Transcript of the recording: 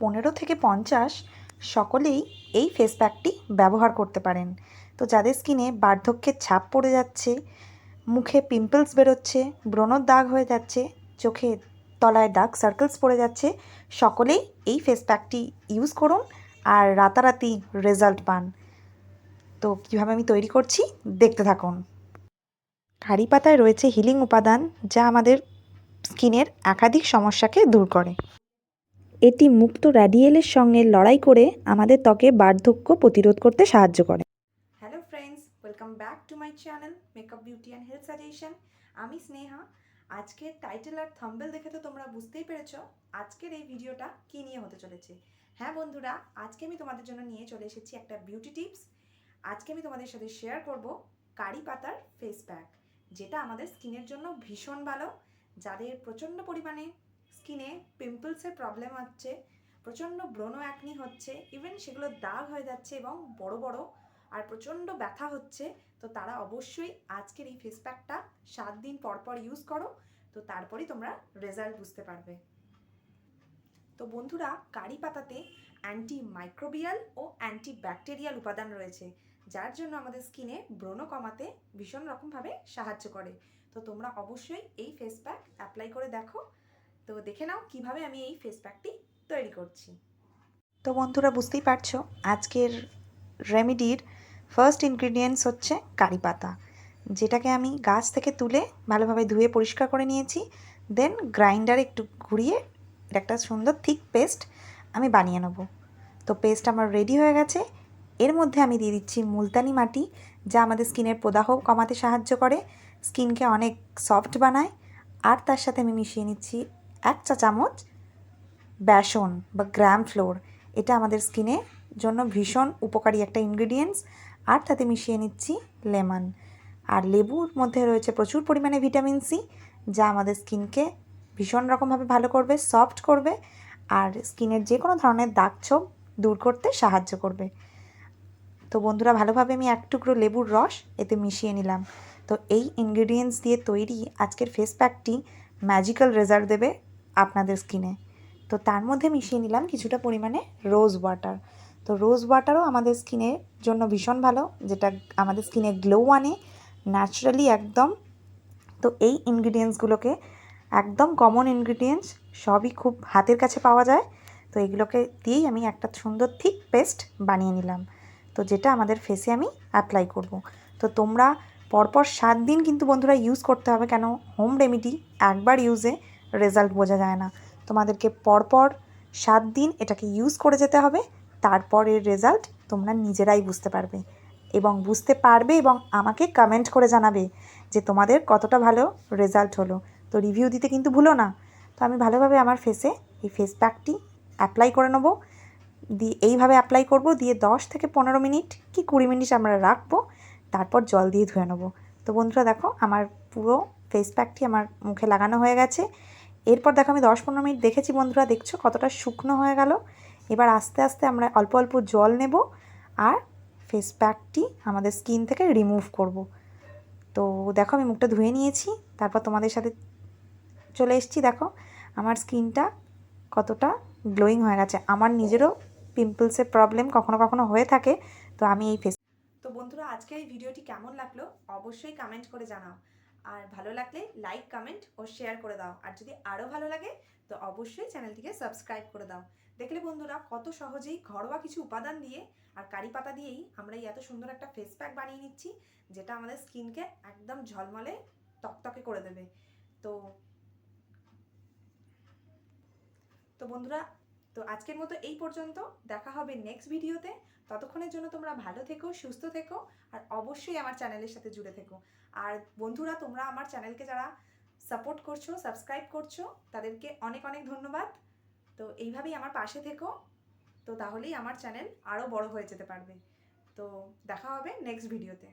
পনেরো থেকে পঞ্চাশ সকলেই এই ফেস প্যাকটি ব্যবহার করতে পারেন। তো যাদের স্কিনে বার্ধক্যের ছাপ পড়ে যাচ্ছে, মুখে পিম্পলস বেরোচ্ছে, ব্রণর দাগ হয়ে যাচ্ছে, চোখে তলায় ডার্ক সার্কেলস পড়ে যাচ্ছে, সকলেই এই ফেস প্যাকটি ইউজ করুন আর রাতারাতি রেজাল্ট পান। তো কীভাবে আমি তৈরি করছি, দেখতে থাকুন। কারি পাতায় রয়েছে হিলিং উপাদান, যা আমাদের স্কিনের একাধিক সমস্যাকে দূর করে। এটি মুক্ত র্যাডিয়েলের সঙ্গে লড়াই করে আমাদের ত্বকে বার্ধক্য প্রতিরোধ করতে সাহায্য করে। Hello friends welcome back to my channel makeup beauty and health suggestion আমি স্নেহা। আজকের টাইটেল আর থাম্বেল দেখে তো তোমরা বুঝতেই পেরেছ আজকের এই ভিডিওটা কী নিয়ে হতে চলেছে। হ্যাঁ বন্ধুরা, আজকে আমি তোমাদের জন্য নিয়ে চলে এসেছি একটা বিউটি টিপস আজকে আমি তোমাদের সাথে শেয়ার করব কারি পাতার ফেস প্যাক যেটা আমাদের স্কিনের জন্য ভীষণ ভালো, যাদের প্রচণ্ড পরিমাণে স্কিনে পিম্পলসের প্রবলেম হচ্ছে, প্রচণ্ড ব্রণ অ্যাকনি হচ্ছে ইভেন সেগুলো দাগ হয়ে যাচ্ছে এবং বড় বড় আর প্রচণ্ড ব্যথা হচ্ছে, তো তারা অবশ্যই আজকের এই ফেস প্যাকটা সাত দিন পর পর ইউজ করো, তো তারপরেই তোমরা রেজাল্ট বুঝতে পারবে। তো বন্ধুরা, কারি পাতাতে অ্যান্টি মাইক্রোবিয়াল ও অ্যান্টি ব্যাকটেরিয়াল উপাদান রয়েছে, যার জন্য আমাদের স্কিনে ব্রণ কমাতে ভীষণ রকমভাবে সাহায্য করে। তো তোমরা অবশ্যই এই ফেস প্যাক অ্যাপ্লাই করে দেখো তো দেখে নাও কীভাবে আমি এই ফেস প্যাকটি তৈরি করছি। তো বন্ধুরা বুঝতেই পারছ, আজকের রেমেডির ফার্স্ট ইনগ্রিডিয়েন্টস হচ্ছে কারি পাতা। যেটাকে আমি গাছ থেকে তুলে ভালোভাবে ধুয়ে পরিষ্কার করে নিয়েছি দেন গ্রাইন্ডারে একটু ঘুরিয়ে একটা সুন্দর থিক পেস্ট আমি বানিয়ে নেব। তো পেস্ট আমার রেডি হয়ে গেছে। এর মধ্যে আমি দিয়ে দিচ্ছি মুলতানি মাটি, যা আমাদের স্কিনের প্রদাহ কমাতে সাহায্য করে, স্কিনকে অনেক সফট বানায়, আর তার সাথে আমি মিশিয়ে নিচ্ছি এক চা চামচ বেসন বা গ্রাম ফ্লোর। এটা আমাদের স্কিনের জন্য ভীষণ উপকারী একটা ইনগ্রিডিয়েন্টস আর তাতে মিশিয়ে নিচ্ছি লেমন। আর লেবুর মধ্যে রয়েছে প্রচুর পরিমাণে ভিটামিন সি যা আমাদের স্কিনকে ভীষণ রকমভাবে ভালো করবে সফট করবে, আর স্কিনের যে কোনো ধরনের দাগ ছোপ দূর করতে সাহায্য করবে। তো বন্ধুরা, ভালোভাবে আমি এক টুকরো লেবুর রস এতে মিশিয়ে নিলাম। তো এই ইনগ্রিডিয়েন্টস দিয়ে তৈরি আজকের ফেস প্যাকটি ম্যাজিক্যাল রেজাল্ট দেবে। আপনাদের স্কিনে তো তার মধ্যে মিশিয়ে নিলাম কিছুটা পরিমাণে রোজ ওয়াটার তো রোজ ওয়াটারও আমাদের স্কিনের জন্য ভীষণ ভালো, যেটা আমাদের স্কিনে গ্লো আনে ন্যাচারালি একদম। তো এই ইনগ্রিডিয়েন্টসগুলোকে একদম কমন ইনগ্রিডিয়েন্টস সবই খুব হাতের কাছে পাওয়া যায়। তো এগুলোকে দিয়েই আমি একটা সুন্দর থিক পেস্ট বানিয়ে নিলাম। তো যেটা আমাদের ফেসে আমি অ্যাপ্লাই করব। তো তোমরা পরপর সাত দিন কিন্তু বন্ধুরা ইউজ করতে হবে কেন? হোম রেমিডি একবার ইউজে রেজাল্ট বোঝা যায় না। তোমাদেরকে পরপর সাত দিন এটাকে ইউজ করে যেতে হবে তারপরের রেজাল্ট তোমরা নিজেরাই বুঝতে পারবে। এবং বুঝতে পারবে এবং আমাকে কমেন্ট করে জানাবে যে তোমাদের কতটা ভালো রেজাল্ট হলো। তো রিভিউ দিতে কিন্তু ভুলো না। তো আমি ভালোভাবে আমার ফেসে এই ফেস প্যাকটি অ্যাপ্লাই করে নেব। দিয়ে এইভাবে অ্যাপ্লাই করব, দিয়ে দশ থেকে পনেরো মিনিট কি কুড়ি মিনিট আমরা রাখব, তারপর জল দিয়ে ধুয়ে নেব। তো বন্ধুরা দেখো, আমার পুরো ফেস প্যাকটি আমার মুখে লাগানো হয়ে গেছে। এরপর দেখো আমি দশ পনেরো মিনিট দেখেছি বন্ধুরা, দেখছ কতটা শুকনো হয়ে গেল। এবার আস্তে আস্তে আমরা অল্প অল্প জল নেব আর ফেস প্যাকটি আমাদের স্কিন থেকে রিমুভ করব। তো দেখো আমি মুখটা ধুয়ে নিয়েছি, তারপর তোমাদের সাথে চলে এসেছি। দেখো আমার স্কিনটা কতটা গ্লোয়িং হয়ে গেছে। আমার নিজেরও পিম্পলসের প্রবলেম কখনো কখনো হয়ে থাকে, তো আমি এই ফেস তো বন্ধুরা আজকে এই ভিডিওটি কেমন লাগল? অবশ্যই কমেন্ট করে জানাও। আর ভালো লাগলে লাইক কমেন্ট ও শেয়ার করে দাও। আর যদি আরও ভালো লাগে, তো অবশ্যই চ্যানেলটিকে সাবস্ক্রাইব করে দাও। দেখলে বন্ধুরা, কত সহজেই ঘরোয়া কিছু উপাদান দিয়ে আর কারি পাতা দিয়েই আমরা এই এত সুন্দর একটা ফেস প্যাক বানিয়ে নিচ্ছি, যেটা আমাদের স্কিনকে একদম ঝলমলে, তকতকে করে দেবে। তো তো বন্ধুরা তো আজকের মতো এই পর্যন্ত। দেখা হবে নেক্সট ভিডিওতে ততক্ষণের জন্য তোমরা ভালো থেকো, সুস্থ থেকো, আর অবশ্যই আমার চ্যানেলের সাথে জুড়ে থেকো। আর বন্ধুরা, তোমরা আমার চ্যানেলকে যারা সাপোর্ট করছ সাবস্ক্রাইব করছ, তাদেরকে অনেক অনেক ধন্যবাদ। তো এইভাবেই আমার পাশে থেকো। তো তাহলেই আমার চ্যানেল আরও বড় হয়ে যেতে পারবে। তো দেখা হবে নেক্সট ভিডিওতে